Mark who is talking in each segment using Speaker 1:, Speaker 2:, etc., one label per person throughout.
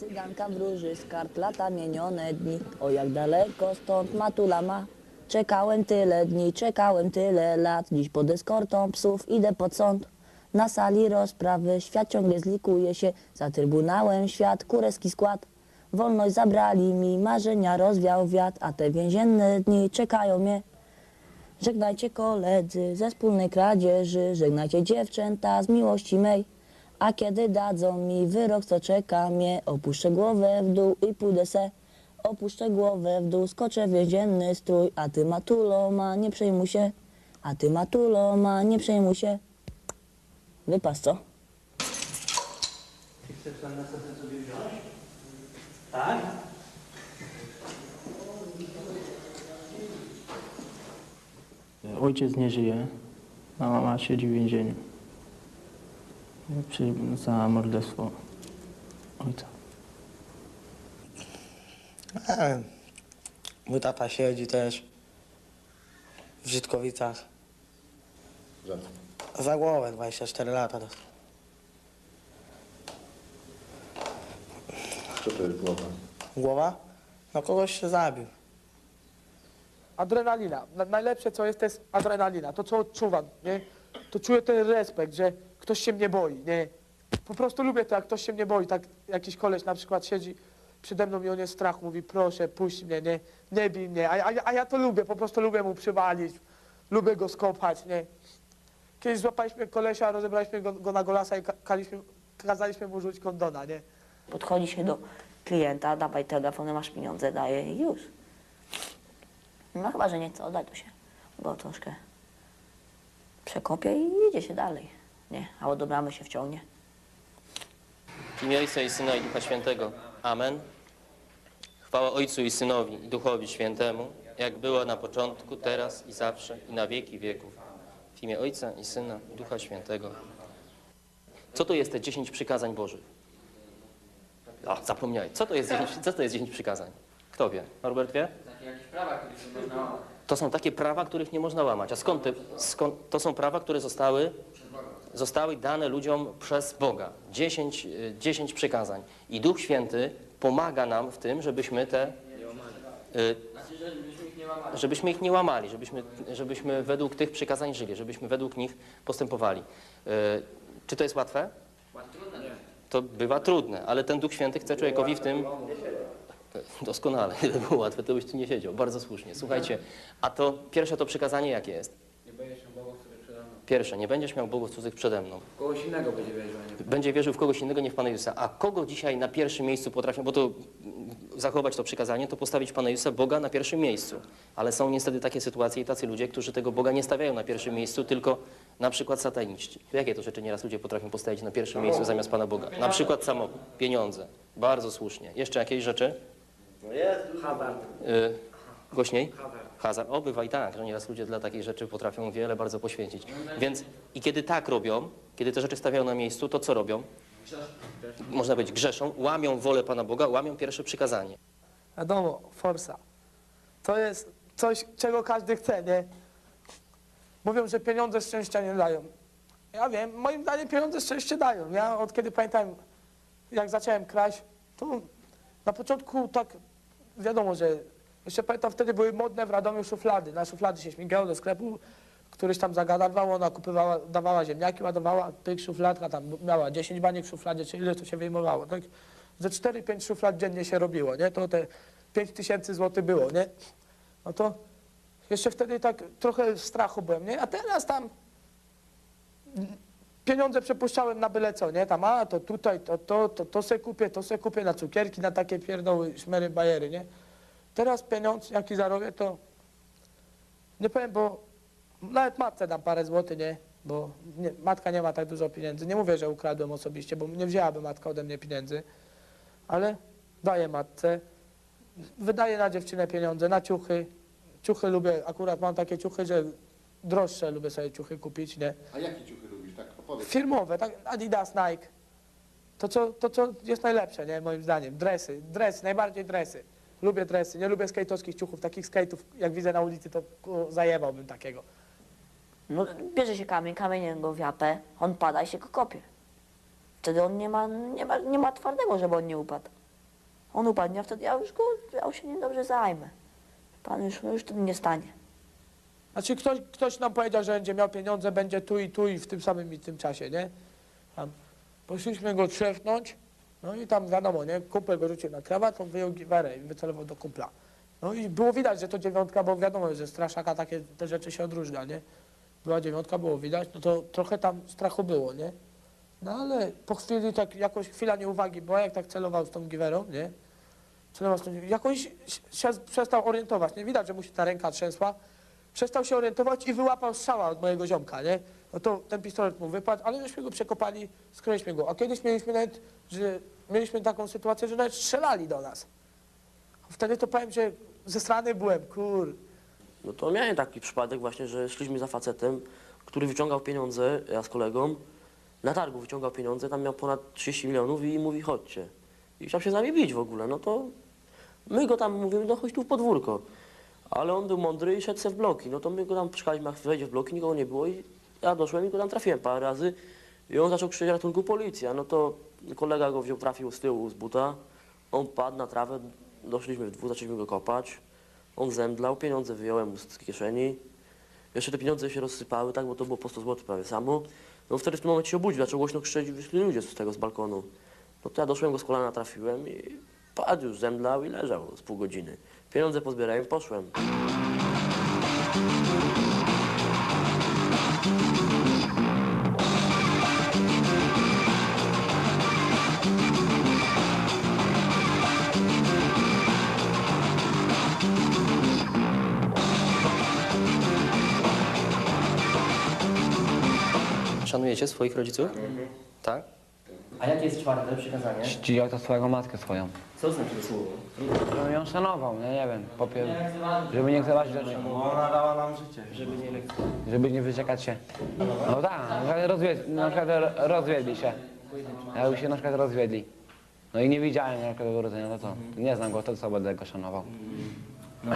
Speaker 1: Cyganka wróży z kart lata mienione dni. O jak daleko stąd matula ma. Czekałem tyle dni, czekałem tyle lat. Dziś pod eskortą psów idę pod sąd. Na sali rozprawy świat ciągle zlikuje się. Za trybunałem świat, kurewski skład. Wolność zabrali mi, marzenia rozwiał wiatr, a te więzienne dni czekają mnie. Żegnajcie koledzy ze wspólnej kradzieży, żegnajcie dziewczęta z miłości mej. A kiedy dadzą mi wyrok, co czeka mnie, opuszczę głowę w dół i pójdę se. Opuszczę głowę w dół, skoczę w więzienny strój, a ty matulo ma, nie przejmuj się. A ty matulo ma, nie przejmuj się. Wypas co?
Speaker 2: Ty chcesz tam na sobie sobie wziąć? Tak?
Speaker 3: Ojciec nie żyje, a mama siedzi w więzieniu. Przy, za morderstwo ojca.
Speaker 4: E, Mój tata siedzi też w Żytkowicach. Za głowę 24 lata. dostał.
Speaker 5: Co to jest głowa?
Speaker 4: Głowa? No kogoś się zabił.
Speaker 6: Adrenalina. Na, najlepsze co jest, to jest adrenalina. To co odczuwam, nie? To czuję ten respekt, że ktoś się mnie boi, nie? Po prostu lubię to, jak ktoś się mnie boi. Tak jakiś koleś na przykład siedzi przede mną i on jest w strachu, mówi proszę, puść mnie, nie? Nie bij mnie. A, a, a ja to lubię, po prostu lubię mu przywalić. Lubię go skopać, nie? Kiedyś złapaliśmy kolesia, rozebraliśmy go, go na golasa i ka- kaliśmy, kazaliśmy mu rzucić kondona, nie?
Speaker 1: Podchodzi się do klienta, dawaj telefon, masz pieniądze, daje i już. No chyba, że nie chce oddać, to się go troszkę przekopie i idzie się dalej. Nie, albo do bramy się wciągnie.
Speaker 7: W imię Ojca i Syna i Ducha Świętego. Amen. Chwała Ojcu i Synowi i Duchowi Świętemu, jak była na początku, teraz i zawsze i na wieki wieków. W imię Ojca i Syna i Ducha Świętego. Co to jest te 10 przykazań Bożych? O, zapomniałeś. Co to jest 10, co to jest 10 przykazań? Kto wie? Norbert wie? To są takie prawa, których nie można łamać. A skąd, te, skąd to są prawa, które zostały zostały dane ludziom przez Boga. Dziesięć, y, dziesięć przykazań. I Duch Święty pomaga nam w tym, żebyśmy te. y, Żebyśmy ich nie łamali, żebyśmy, żebyśmy według tych przykazań żyli, żebyśmy według nich postępowali. Y, Czy to jest łatwe? To bywa trudne, ale ten Duch Święty chce człowiekowi w tym. Doskonale, gdyby było łatwe, to byś tu nie siedział. Bardzo słusznie. Słuchajcie, a to pierwsze to przykazanie jakie jest? Pierwsze, nie będziesz miał bogów cudzych przede mną.
Speaker 8: Kogoś innego będzie wierzył, a nie
Speaker 7: Będzie wierzył w kogoś innego, nie w Pana Jezusa. A kogo dzisiaj na pierwszym miejscu potrafią, bo to mm, zachować to przykazanie, to postawić Pana Jezusa, Boga na pierwszym miejscu. Ale są niestety takie sytuacje i tacy ludzie, którzy tego Boga nie stawiają na pierwszym miejscu, tylko na przykład sataniści. Jakie to rzeczy nieraz ludzie potrafią postawić na pierwszym miejscu zamiast Pana Boga? Na przykład samochód, pieniądze. Bardzo słusznie. Jeszcze jakieś rzeczy?
Speaker 8: Hazard.
Speaker 7: Y, głośniej? Hazard. O, bywa i tak, nieraz ludzie dla takich rzeczy potrafią wiele bardzo poświęcić. Więc i kiedy tak robią, kiedy te rzeczy stawiają na miejscu, to co robią? Można powiedzieć, grzeszą, łamią wolę Pana Boga, łamią pierwsze przykazanie.
Speaker 6: Wiadomo, forsa. To jest coś, czego każdy chce, nie? Mówią, że pieniądze szczęścia nie dają. Ja wiem, moim zdaniem pieniądze szczęście dają. Ja od kiedy pamiętam, jak zacząłem kraść, to na początku tak wiadomo, że jeszcze pamiętam, wtedy były modne w Radomiu szuflady. Na szuflady się śmigało do sklepu, któryś tam zagadywał, ona kupywała, dawała ziemniaki, ładowała, tych szufladka tam miała 10 baniek w szufladzie, czy ile to się wyjmowało. Tak ze 4-5 szuflad dziennie się robiło, nie? To te 5 tysięcy złotych było, nie? No to jeszcze wtedy tak trochę strachu byłem, nie? A teraz tam pieniądze przepuszczałem na byle co, nie? Tam, a to tutaj, to, to, to, to se kupię, to se kupię na cukierki, na takie pierdoły, szmery, bajery, nie? Teraz pieniądz, jaki zarobię, to nie powiem, bo nawet matce dam parę złotych, nie? Bo nie, matka nie ma tak dużo pieniędzy. Nie mówię, że ukradłem osobiście, bo nie wzięłaby matka ode mnie pieniędzy, ale daję matce, wydaję na dziewczynę pieniądze, na ciuchy. Ciuchy lubię, akurat mam takie ciuchy, że droższe lubię sobie ciuchy kupić, nie?
Speaker 5: A jakie ciuchy lubisz? Tak, opowiedz.
Speaker 6: Firmowe, tak, Adidas, Nike. To co, to, co jest najlepsze, nie, moim zdaniem. Dresy, dresy, najbardziej dresy. Lubię dresy, nie lubię skate'owskich ciuchów, takich skate'ów, jak widzę na ulicy, to ku, zajebałbym takiego.
Speaker 1: No, bierze się kamień, kamieniem go wiapę, on pada i się go kopie. Wtedy on nie ma, nie ma, nie ma twardego, żeby on nie upadł. On upadnie, a wtedy ja już go, ja się nim dobrze zajmę. Pan już, już to nie stanie.
Speaker 6: Znaczy ktoś, ktoś nam powiedział, że będzie miał pieniądze, będzie tu i tu i w tym samym i tym czasie, nie? Tam poszliśmy go trzepnąć, no i tam wiadomo, nie? Kumpel go rzucił na krawat, on wyjął giwerę i wycelował do kumpla. No i było widać, że to dziewiątka, bo wiadomo, że straszaka takie te rzeczy się odróżnia, nie? Była dziewiątka, było widać, no to trochę tam strachu było, nie? No ale po chwili tak jakoś chwila nieuwagi była, jak tak celował z tą giwerą, nie? Celował z tą, jakoś się przestał orientować, nie? Widać, że mu się ta ręka trzęsła, przestał się orientować i wyłapał strzała od mojego ziomka, nie? No to ten pistolet mu wypadł, ale myśmy go przekopali, skroiliśmy go. A kiedyś mieliśmy nawet, że mieliśmy taką sytuację, że nawet strzelali do nas. Wtedy to powiem, że zesrany byłem, kur.
Speaker 9: No to miałem taki przypadek właśnie, że szliśmy za facetem, który wyciągał pieniądze, ja z kolegą, na targu wyciągał pieniądze, tam miał ponad 30 milionów i mówi chodźcie. I chciał się z nami bić w ogóle, no to my go tam mówimy, no chodź tu w podwórko. Ale on był mądry i szedł se w bloki, no to my go tam czekaliśmy, jak wejdzie w bloki, nikogo nie było i ja doszłem i go tam trafiłem parę razy. I on zaczął krzyczeć ratunku policja, no to kolega go wziął, trafił z tyłu z buta, on padł na trawę, doszliśmy w dwóch, zaczęliśmy go kopać. On zemdlał, pieniądze wyjąłem z kieszeni. Jeszcze te pieniądze się rozsypały, tak, bo to było po 100 zł prawie samo. No wtedy w tym momencie się obudził, zaczął głośno krzyczeć wyszli ludzie z tego, z balkonu. No to ja doszłem go z kolana, trafiłem i padł już, zemdlał i leżał z pół godziny. Pieniądze pozbierałem, poszłem.
Speaker 7: Szanujecie swoich rodziców? Tak? A jakie jest czwarte przykazanie?
Speaker 8: Czcić ojca swojego matkę swoją.
Speaker 7: Co znaczy to słowo?
Speaker 8: Żeby ją szanował, nie, nie wiem, popier... żeby nie lekceważyć rzeczy,
Speaker 4: Ona dała nam życie.
Speaker 7: Żeby nie lekceważyć.
Speaker 8: żeby nie wyciekać się. No tak, na przykład, rozwiedli się. Jakby się na przykład rozwiedli. No i nie widziałem na przykład do urodzenia, no to nie znam go, to co będę go szanował.
Speaker 7: No.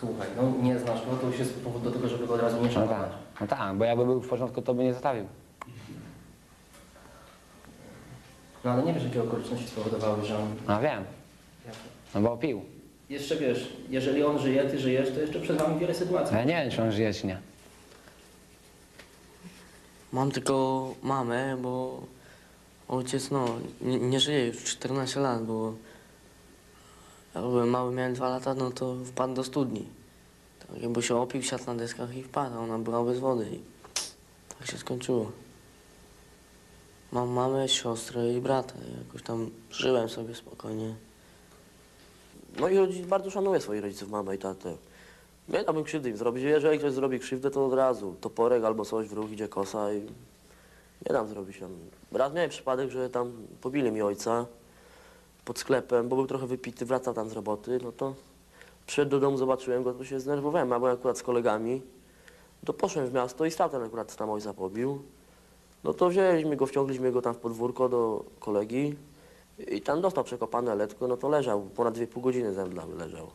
Speaker 7: Słuchaj, no nie znasz go, to już jest powód do tego, żeby go od razu nie
Speaker 8: No tak,
Speaker 7: szanować.
Speaker 8: no tak, bo jakby był w porządku, to by nie zostawił.
Speaker 7: No ale nie wiesz, jakie okoliczności spowodowały, że on...
Speaker 8: No wiem, no bo pił.
Speaker 7: Jeszcze wiesz, jeżeli on żyje, ty żyjesz, to jeszcze przed wami wiele sytuacji.
Speaker 8: A ja nie wiem, czy on żyje, czy nie.
Speaker 10: Mam tylko mamę, bo ojciec no, nie, nie żyje już 14 lat, bo ja byłem mały, miałem 2 lata, no to wpadł do studni. Tak jakby się opił, siadł na deskach i wpadł, ona była bez wody i tak się skończyło. Mam mamę, siostrę i brata, jakoś tam żyłem sobie spokojnie.
Speaker 9: No i rodzic, bardzo szanuję swoich rodziców, mamę i tatę. Nie dałbym krzywdy im zrobić. Jeżeli ktoś zrobi krzywdę, to od razu toporek albo coś w ruch idzie kosa i nie dam zrobić. Raz miałem przypadek, że tam pobili mi ojca pod sklepem, bo był trochę wypity, wracał tam z roboty, no to przyszedł do domu, zobaczyłem go, to się zdenerwowałem, a byłem akurat z kolegami. To poszedłem w miasto i stał ten akurat tam ojca pobił. No to wzięliśmy go, wciągliśmy go tam w podwórko do kolegi i tam dostał przekopane letko, no to leżał, ponad 2,5 godziny zemdlały leżał.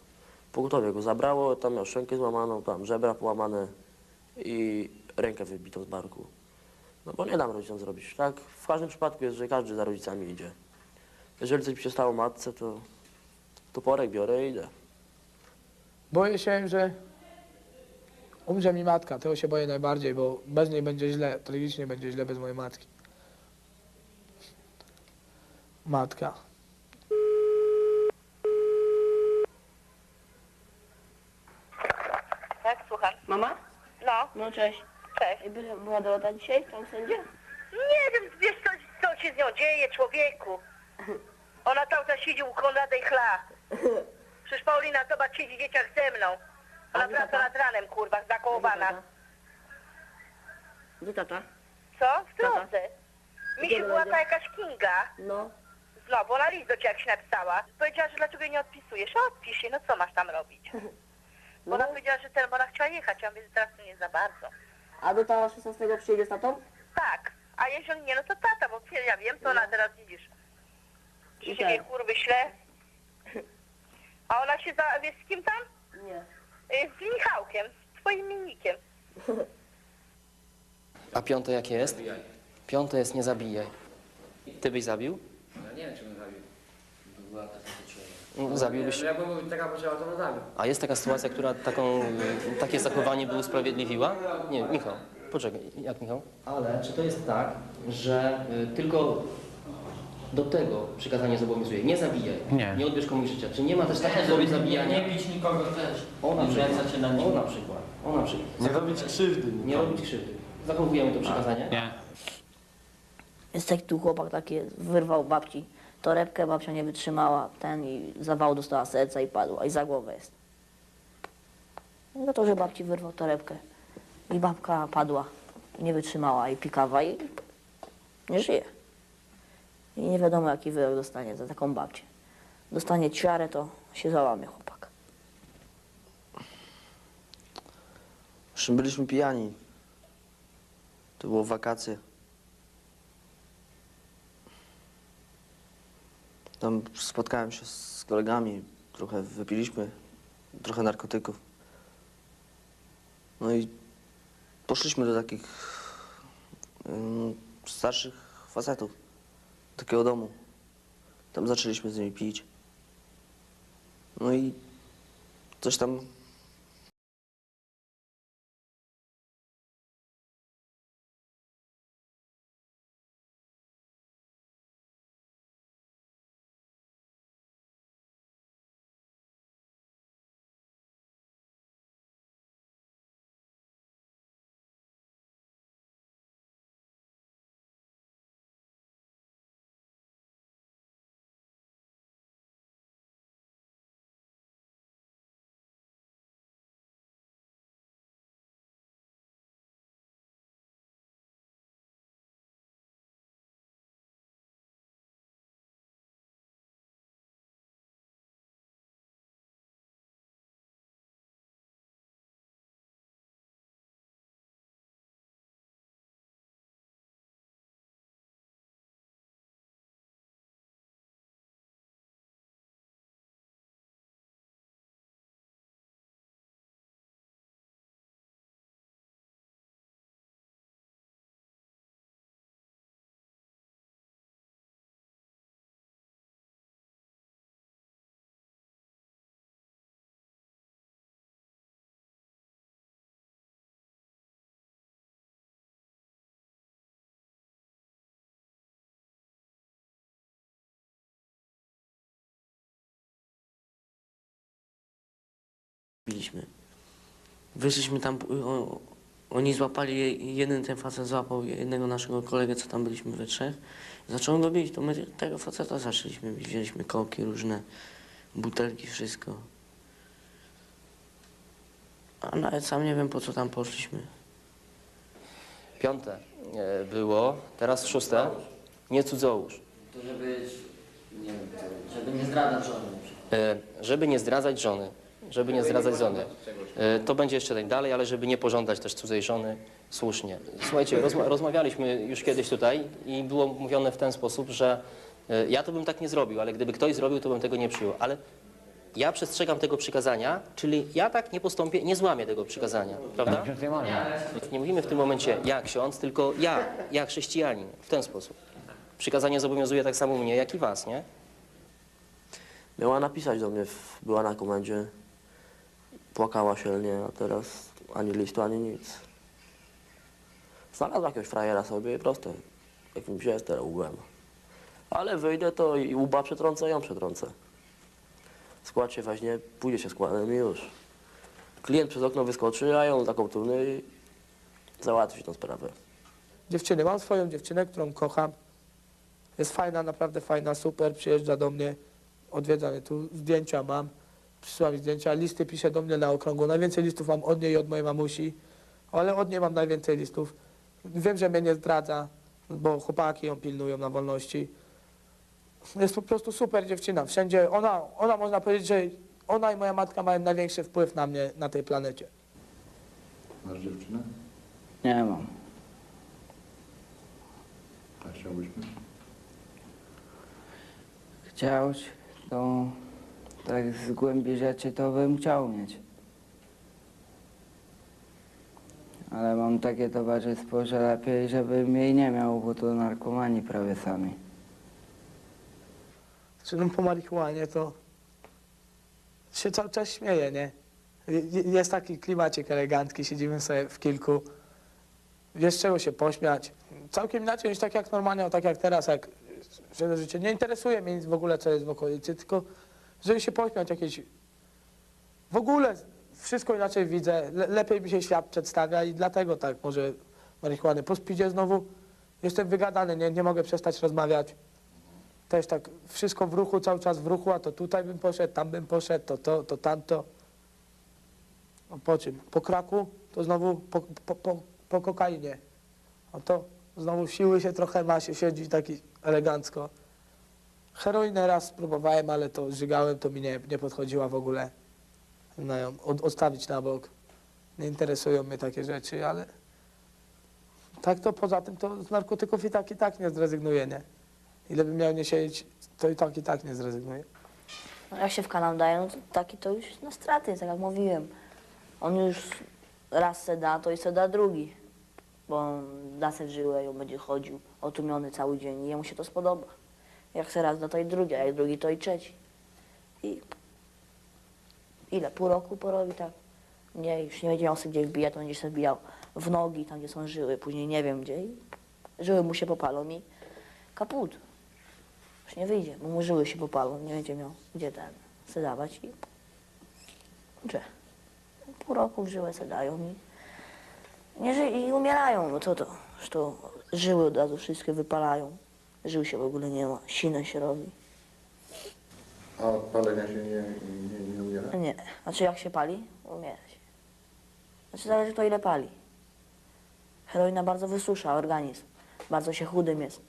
Speaker 9: Pogotowie go zabrało, tam miał szczękę złamaną, tam żebra połamane i rękę wybitą z barku. No bo nie dam rodzicom zrobić, tak? W każdym przypadku jest, że każdy za rodzicami idzie. Jeżeli coś się stało matce, to toporek biorę i idę.
Speaker 6: Boję się, że umrze mi matka. Tego się boję najbardziej, bo bez niej będzie źle. Tragicznie będzie źle bez mojej matki. Matka.
Speaker 11: Tak, słucham.
Speaker 1: Mama?
Speaker 11: No,
Speaker 1: No cześć.
Speaker 11: cześć.
Speaker 1: Ej, Była była Dorota dzisiaj, tam sędzia?
Speaker 11: Nie wiem, wiesz co, co się z nią dzieje, człowieku. Ona czas siedzi u Konrada i chla. Przecież Paulina, zobacz, siedzi w dzieciach ze mną. Ona
Speaker 1: A gdzie
Speaker 11: wraca
Speaker 1: tata?
Speaker 11: nad ranem, kurwa, zakołowana.
Speaker 1: Gdzie tata?
Speaker 11: Co? W drodze. Mi się była
Speaker 1: będzie?
Speaker 11: ta jakaś Kinga.
Speaker 1: No.
Speaker 11: Znowu, ona list do ciebie jakiś napisała. Powiedziała, że dlaczego jej nie odpisujesz. Odpisz się, no co masz tam robić? Bo ona powiedziała, że ten, bo ona chciała jechać. Ja mówię, że teraz to nie za bardzo.
Speaker 1: A do ta 16 przyjedzie z tatą?
Speaker 11: Tak, a jeśli on nie, no to tata, bo ja wiem, co ona teraz widzisz. Że się mnie kurwy śle. A ona się za, wiesz z kim tam?
Speaker 1: Nie.
Speaker 11: Y, Z Michałkiem, z twoim minikiem.
Speaker 7: A piąte jakie jest? Piąte jest nie zabijaj. Ty byś zabił?
Speaker 8: Ja nie wiem, czy bym zabił.
Speaker 7: No, Zabiłbyś...
Speaker 8: Jakby mówił, taka potrzeba, to bym zabił.
Speaker 7: A jest taka sytuacja, która taką, takie zachowanie by usprawiedliwiła? Nie, Michał, poczekaj, jak Michał? Ale czy to jest tak, że y, tylko do tego przykazanie zobowiązuje? Nie zabijaj,
Speaker 8: Nie.
Speaker 7: nie odbierz komuś życia. Czy nie ma też takiej sobie zabijania?
Speaker 2: Nie bić nikogo też.
Speaker 7: O na
Speaker 2: Nie
Speaker 7: przykład, o na przykład, o na przykład.
Speaker 4: Nie robić krzywdy.
Speaker 7: Nie robić krzywdy. Zachowujemy to przykazanie?
Speaker 8: Nie.
Speaker 1: Jest taki tu chłopak taki, wyrwał babci torebkę, babcia nie wytrzymała, ten i zawał dostała serca i padła i za głowę jest. Za to, że babci wyrwał torebkę i babka padła, nie wytrzymała i pikawa i nie żyje. I nie wiadomo jaki wyrok dostanie za taką babcię. Dostanie ćwiarę, to się załamie chłopak.
Speaker 9: Zresztą byliśmy pijani. To było wakacje. Tam spotkałem się z kolegami, trochę wypiliśmy, trochę narkotyków. No i poszliśmy do takich starszych facetów, takiego domu. Tam zaczęliśmy z nimi pić. No i coś tam
Speaker 10: Biliśmy. Wyszliśmy tam, o, oni złapali, je- jeden ten facet złapał jednego naszego kolegę, co tam byliśmy we trzech. Zaczął go bić, to my tego faceta zaczęliśmy bić. Wzięliśmy kołki różne, butelki, wszystko. A nawet sam nie wiem, po co tam poszliśmy.
Speaker 7: Piąte e, było, teraz szóste. Nie cudzołóż.
Speaker 2: To żeby, nie wiem, żeby nie zdradzać żony.
Speaker 7: E, Żeby nie zdradzać żony. Żeby nie zdradzać żony. E, To będzie jeszcze tak dalej, ale żeby nie pożądać też cudzej żony, słusznie. Słuchajcie, rozma rozmawialiśmy już kiedyś tutaj i było mówione w ten sposób, że e, ja to bym tak nie zrobił, ale gdyby ktoś zrobił, to bym tego nie przyjął. Ale ja przestrzegam tego przykazania, czyli ja tak nie postąpię, nie złamię tego przykazania, prawda?
Speaker 8: Ksiądz nie
Speaker 7: mówimy w tym momencie ja ksiądz, tylko ja, ja chrześcijanin, w ten sposób. Przykazanie zobowiązuje tak samo mnie, jak i was, nie?
Speaker 9: Miała napisać do mnie, była na komendzie. Płakała silnie, a teraz ani listu, ani nic. Znalazła jakiegoś frajera sobie i proste. Jakimś jest teraz łbem. Ale wyjdę to i łba przetrącę, ją przetrącę. Skład się weźmie, pójdzie się składem i już. Klient przez okno wyskoczy, a ją taką turny i załatwi tą sprawę.
Speaker 6: Dziewczyny, mam swoją dziewczynę, którą kocham. Jest fajna, naprawdę fajna, super, przyjeżdża do mnie, odwiedza mnie tu, zdjęcia mam, przysyła mi zdjęcia, listy pisze do mnie na okrągło. Najwięcej listów mam od niej i od mojej mamusi, ale od niej mam najwięcej listów. Wiem, że mnie nie zdradza, bo chłopaki ją pilnują na wolności. Jest po prostu super dziewczyna, wszędzie, ona, ona można powiedzieć, że ona i moja matka mają największy wpływ na mnie na tej planecie.
Speaker 5: Masz dziewczynę?
Speaker 3: Nie mam.
Speaker 5: A chciałbyś mieć?
Speaker 3: Chciałś, to tak z głębi rzeczy to bym chciał mieć. Ale mam takie towarzystwo, że lepiej, żebym jej nie miał, bo to narkomani prawie sami.
Speaker 6: czy no po marihuanie, to się cały czas śmieje, nie? Je- Jest taki klimacik elegancki, siedzimy sobie w kilku, jest czego się pośmiać. Całkiem inaczej niż tak jak normalnie, o tak jak teraz, jak że życie. Nie interesuje mnie nic w ogóle, co jest w okolicy, tylko żeby się pośmiać jakieś... W ogóle wszystko inaczej widzę, le, lepiej mi się świat przedstawia i dlatego tak może marihuany. Po znowu jestem wygadany, nie, nie mogę przestać rozmawiać. Też tak wszystko w ruchu, cały czas w ruchu, a to tutaj bym poszedł, tam bym poszedł, to to, to tamto. A po czym? Po kraku, to znowu po, po, po, po kokainie. A to znowu siły się trochę ma, się siedzi taki elegancko. Heroinę raz spróbowałem, ale to żygałem, to mi nie, nie podchodziła w ogóle. No ją od, odstawić na bok. Nie interesują mnie takie rzeczy, ale tak to poza tym to z narkotyków i tak i tak nie zrezygnuję, nie? Ile bym miał nie siedzieć, to i tak i tak nie zrezygnuję.
Speaker 1: No, jak się w kanał daje, no to taki to już na straty, tak jak mówiłem. On już raz se da, to i se da drugi. Bo on da se żyłę i on będzie chodził otumiony cały dzień i jemu się to spodoba. Jak se raz da, to i drugi, a jak drugi, to i trzeci. I ile? Pół roku porobi tak? Nie, już nie będzie miał sobie gdzie wbijać, to będzie sobie wbijał w nogi, tam gdzie są żyły, później nie wiem gdzie i żyły mu się popalą i kaput. Już nie wyjdzie, bo mu żyły się popalą, nie będzie miał gdzie ten se dawać i że pół roku w żyłę se dają i nie ży i umierają, no co to, że to żyły od razu wszystkie wypalają, żył się w ogóle nie ma, sinę się robi.
Speaker 5: A od palenia się nie, nie, nie umiera?
Speaker 1: Nie, znaczy jak się pali, umiera się. Znaczy zależy to ile pali. Heroina bardzo wysusza organizm, bardzo się chudym jest,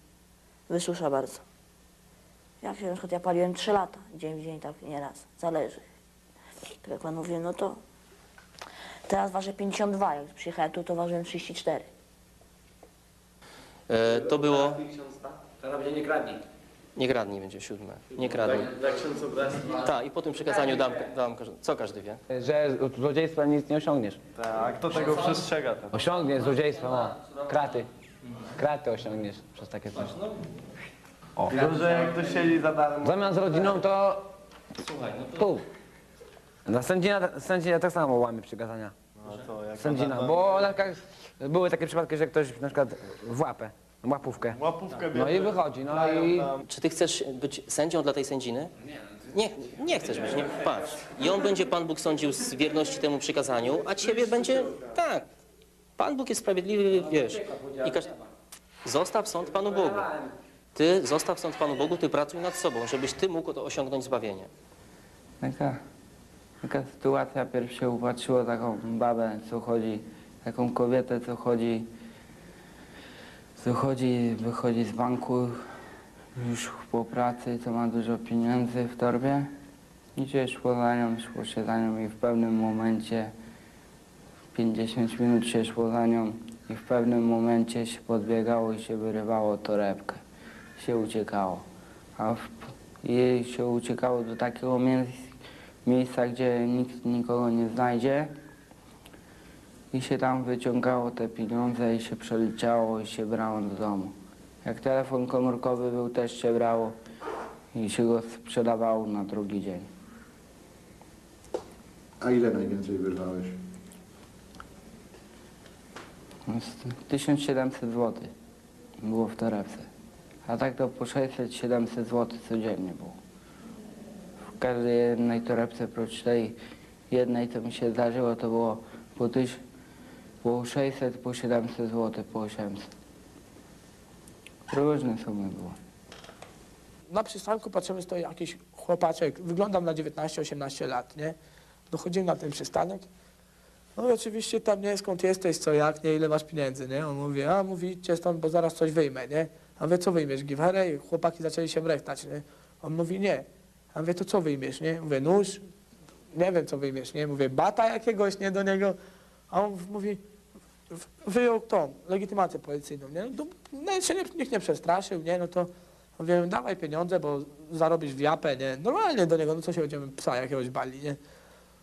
Speaker 1: wysusza bardzo. Jak się na przykład ja paliłem 3 lata, dzień w dzień tak nieraz, zależy. Tak jak pan mówił, no to teraz ważę 52, jak przyjechałem tu to ważyłem 34.
Speaker 7: E, to było...
Speaker 8: Teraz będzie nie kradnij.
Speaker 7: Nie kradnij będzie siódme. Nie kradnij. Tak, i po tym przekazaniu dam, dam każdy, co każdy wie.
Speaker 8: Że od złodziejstwa nic nie osiągniesz.
Speaker 12: Tak, kto tego przestrzega? Ten?
Speaker 8: Osiągniesz złodziejstwa, no. Kraty. Kraty osiągniesz przez takie coś.
Speaker 12: O, że jak ktoś siedzi za darmo.
Speaker 8: Zamiast z rodziną to...
Speaker 7: Słuchaj, no
Speaker 8: Pół. Na sędzina, sędzina tak samo łamie przykazania.
Speaker 12: No to jak
Speaker 8: Sędzina, bo na były takie przypadki, że ktoś na przykład w łapę, łapówkę.
Speaker 12: Łapówkę
Speaker 8: No i wychodzi, no i...
Speaker 7: Czy ty chcesz być sędzią dla tej sędziny? Nie, nie chcesz być, nie? Patrz. I on będzie Pan Bóg sądził z wierności temu przykazaniu, a ciebie będzie... Tak. Pan Bóg jest sprawiedliwy, wiesz. I każ... Zostaw sąd Panu Bogu. Ty zostaw sąd Panu Bogu, ty pracuj nad sobą, żebyś ty mógł to osiągnąć zbawienie.
Speaker 3: Taka, taka sytuacja, pierw się upatrzyło taką babę, co chodzi, taką kobietę, co chodzi, co chodzi, wychodzi z banku już po pracy, co ma dużo pieniędzy w torbie. Idzie, szło za nią, szło się za nią i w pewnym momencie, 50 minut się szło za nią i w pewnym momencie się podbiegało i się wyrywało torebkę. Się uciekało. A w, jej się uciekało do takiego miejsc, miejsca, gdzie nikt nikogo nie znajdzie i się tam wyciągało te pieniądze i się przeliczało i się brało do domu. Jak telefon komórkowy był, też się brało i się go sprzedawało na drugi dzień.
Speaker 5: A ile najwięcej wyrwałeś?
Speaker 3: No, z 1700 zł było w torebce. A tak to po 600-700 zł codziennie było. W każdej jednej torebce, oprócz tej jednej, co mi się zdarzyło, to było po, tyś, po 600, po 700 zł, po 800. Różne sumy było.
Speaker 6: Na przystanku patrzymy, stoi jakiś chłopaczek, wyglądam na 19-18 lat, nie? Dochodzimy na ten przystanek. No i oczywiście tam nie skąd jesteś, co jak, nie, ile masz pieniędzy, nie? On mówi, a mówi, idźcie stąd, bo zaraz coś wyjmę, nie? A wie co wyjmiesz, giwerę? I chłopaki zaczęli się brechtać, nie? On mówi, nie. A wie to co wyjmiesz, nie? Mówię, nóż, nie wiem co wyjmiesz, nie? Mówię, bata jakiegoś, nie, do niego. A on mówi, wyjął tą legitymację policyjną, nie? No, no się nie, nikt nie przestraszył, nie? No to mówię, dawaj pieniądze, bo zarobisz w japę, nie? Normalnie do niego, no co się będziemy psa jakiegoś bali, nie?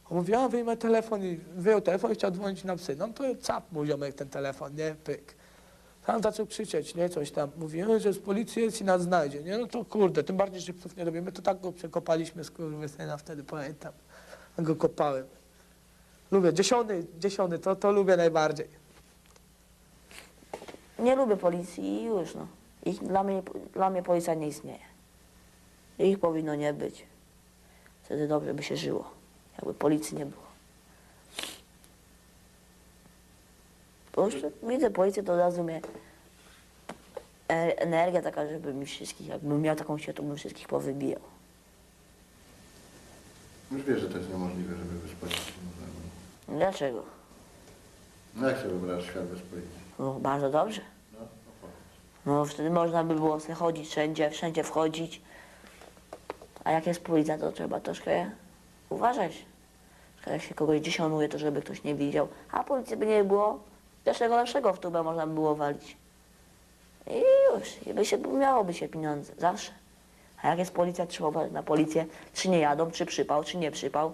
Speaker 6: On mówi, a wyjmę telefon i wyjął telefon i chciał dzwonić na psy. No to cap mu ziomek ten telefon, nie? Pyk. Tam zaczął krzyczeć, nie, coś tam. Mówi, "Oj, że z policji jest i nas znajdzie, nie? No to kurde, tym bardziej, że psów nie robimy, to tak go przekopaliśmy z syna wtedy, pamiętam. Go kopałem. Lubię, dziesiąty, dziesiąty, to, to lubię najbardziej.
Speaker 1: Nie lubię policji i już no. Ich, dla, mnie, dla mnie policja nie istnieje. Ich powinno nie być. Wtedy dobrze by się żyło, jakby policji nie było. Po prostu widzę policję, to od razu mnie e- energia taka, żeby mi wszystkich, jakbym miał taką siłę, to bym wszystkich powybijał.
Speaker 5: Już wiesz, że to jest niemożliwe, żeby można.
Speaker 1: Dlaczego?
Speaker 5: No jak sobie wyobrażasz świat bez policji?
Speaker 1: No bardzo dobrze.
Speaker 5: No, opowiedz.
Speaker 1: No wtedy można by było sobie chodzić wszędzie, wszędzie wchodzić. A jak jest policja, to trzeba troszkę uważać. Jak się kogoś dziesiątuje, to żeby ktoś nie widział. A policji by nie było, pierwszego lepszego w tubę można by było walić. I już, i by się, miałoby się pieniądze, zawsze. A jak jest policja, trzeba uważać na policję, czy nie jadą, czy przypał, czy nie przypał.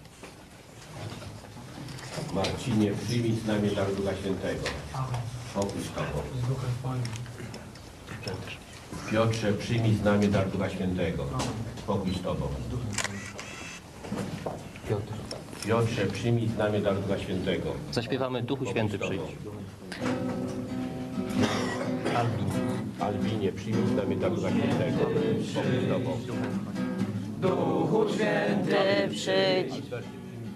Speaker 13: Marcinie, przyjmij z nami dar Ducha Świętego. Pokój z Tobą. Piotrze, przyjmij z nami dar Ducha Świętego. Pokój z Tobą. Piotrze, przyjmij z nami dar Ducha Świętego.
Speaker 7: Zaśpiewamy Duchu Święty przyjdź.
Speaker 13: Albinie, przyjmij z nami dar Ducha Świętego. Pokój z Tobą.
Speaker 1: Duchu Święty przyjdź,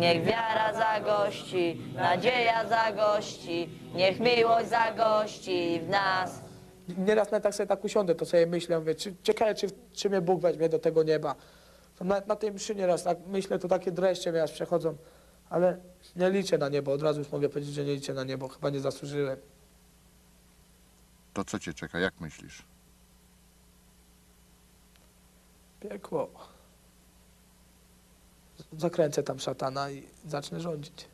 Speaker 1: Niech wiara zagości, nadzieja zagości, niech miłość zagości w nas.
Speaker 6: Nieraz nawet tak sobie tak usiądę, to sobie myślę, mówię, czy, ciekawe, czy, czy mnie Bóg weźmie do tego nieba. To nawet na tej mszy nieraz tak myślę, to takie dreszcze mnie aż przechodzą, ale nie liczę na niebo, od razu już mogę powiedzieć, że nie liczę na niebo, chyba nie zasłużyłem.
Speaker 5: To co cię czeka, jak myślisz?
Speaker 6: Piekło. Zakręcę tam szatana i zacznę rządzić.